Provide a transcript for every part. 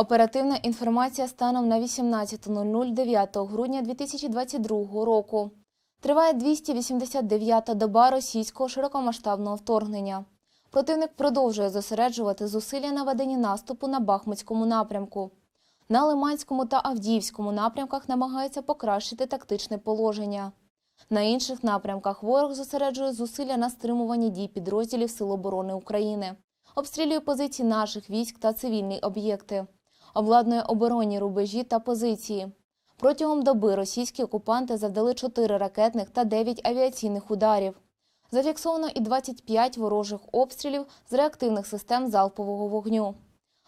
Оперативна інформація станом на 18.00 9 грудня 2022 року. Триває 289-та доба російського широкомасштабного вторгнення. Противник продовжує зосереджувати зусилля на веденні наступу на Бахмутському напрямку. На Лиманському та Авдіївському напрямках намагається покращити тактичне положення. На інших напрямках ворог зосереджує зусилля на стримуванні дій підрозділів Сил оборони України, обстрілює позиції наших військ та цивільні об'єкти, обладнує оборонні рубежі та позиції. Протягом доби російські окупанти завдали 4 ракетних та 9 авіаційних ударів. Зафіксовано і 25 ворожих обстрілів з реактивних систем залпового вогню.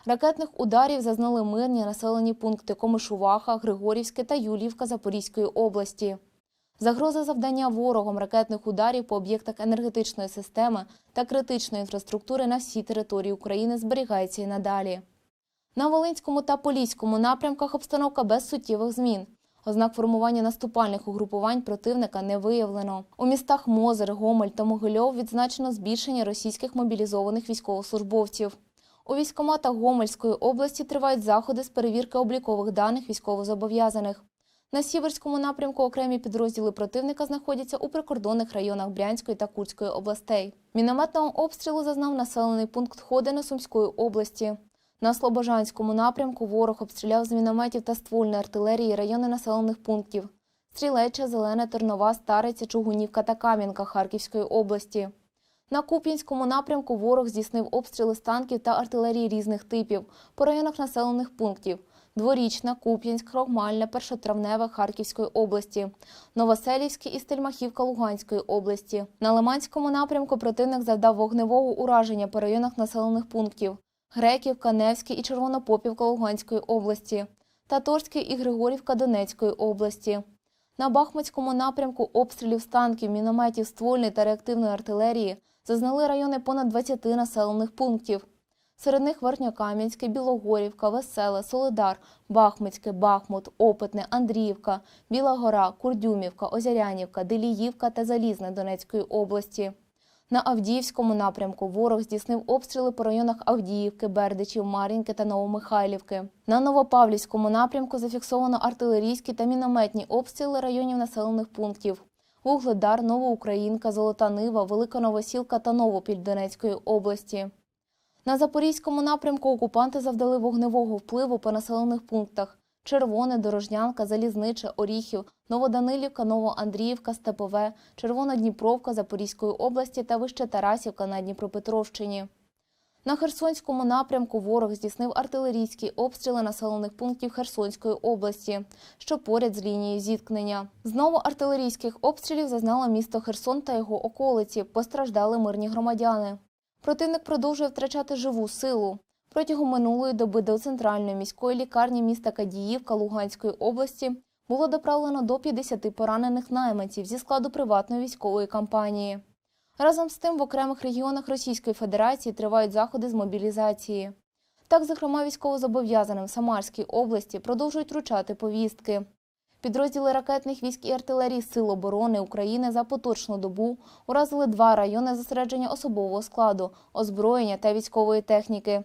Ракетних ударів зазнали мирні населені пункти Комишуваха, Григорівське та Юлівка Запорізької області. Загроза завдання ворогом ракетних ударів по об'єктах енергетичної системи та критичної інфраструктури на всій території України зберігається і надалі. На Волинському та Поліському напрямках обстановка без суттєвих змін. Ознак формування наступальних угрупувань противника не виявлено. У містах Мозер, Гомель та Могильов відзначено збільшення російських мобілізованих військовослужбовців. У військкоматах Гомельської області тривають заходи з перевірки облікових даних військовозобов'язаних. На Сіверському напрямку окремі підрозділи противника знаходяться у прикордонних районах Брянської та Курської областей. Мінометного обстрілу зазнав населений пункт Ходини Сумської області. На Слобожанському напрямку ворог обстріляв з мінометів та ствольної артилерії райони населених пунктів Стрілеча, Зелене, Тернова, Стариця, Чугунівка та Кам'янка Харківської області. На Куп'янському напрямку ворог здійснив обстріли з танків та артилерії різних типів по районах населених пунктів Дворічна, Куп'янськ, Крохмальне, Першотравневе Харківської області, Новоселівське і Стельмахівка Луганської області. На Лиманському напрямку противник завдав вогневого ураження по районах населених пунктів Греківка, Невське і Червонопопівка Луганської області, Таторське і Григорівка Донецької області. На Бахмутському напрямку обстрілів з танків, мінометів, ствольної та реактивної артилерії зазнали райони понад 20 населених пунктів. Серед них Верхньокам'янське, Білогорівка, Веселе, Солидар, Бахмутське, Бахмут, Опитне, Андріївка, Біла Гора, Курдюмівка, Озярянівка, Деліївка та Залізне Донецької області. На Авдіївському напрямку ворог здійснив обстріли по районах Авдіївки, Бердичів, Мар'їнки та Новомихайлівки. На Новопавлівському напрямку зафіксовано артилерійські та мінометні обстріли районів населених пунктів. Вугледар, Новоукраїнка, Золота Нива, Велика Новосілка та Новопіль Донецької області. На Запорізькому напрямку окупанти завдали вогневого впливу по населених пунктах Червоне, Дорожнянка, Залізниче, Оріхів, Новоданилівка, Новоандріївка, Степове, Червона Дніпровка Запорізької області та Вище Тарасівка на Дніпропетровщині. На Херсонському напрямку ворог здійснив артилерійські обстріли населених пунктів Херсонської області, що поряд з лінією зіткнення. Знову артилерійських обстрілів зазнало місто Херсон та його околиці. Постраждали мирні громадяни. Противник продовжує втрачати живу силу. Протягом минулої доби до центральної міської лікарні міста Кадіївка Луганської області було доправлено до 50 поранених найманців зі складу приватної військової кампанії. Разом з тим, в окремих регіонах Російської Федерації тривають заходи з мобілізації. Так, зокрема, військовозобов'язаним в Самарській області продовжують вручати повістки. Підрозділи ракетних військ і артилерії Сил оборони України за поточну добу уразили два райони зосередження особового складу, озброєння та військової техніки.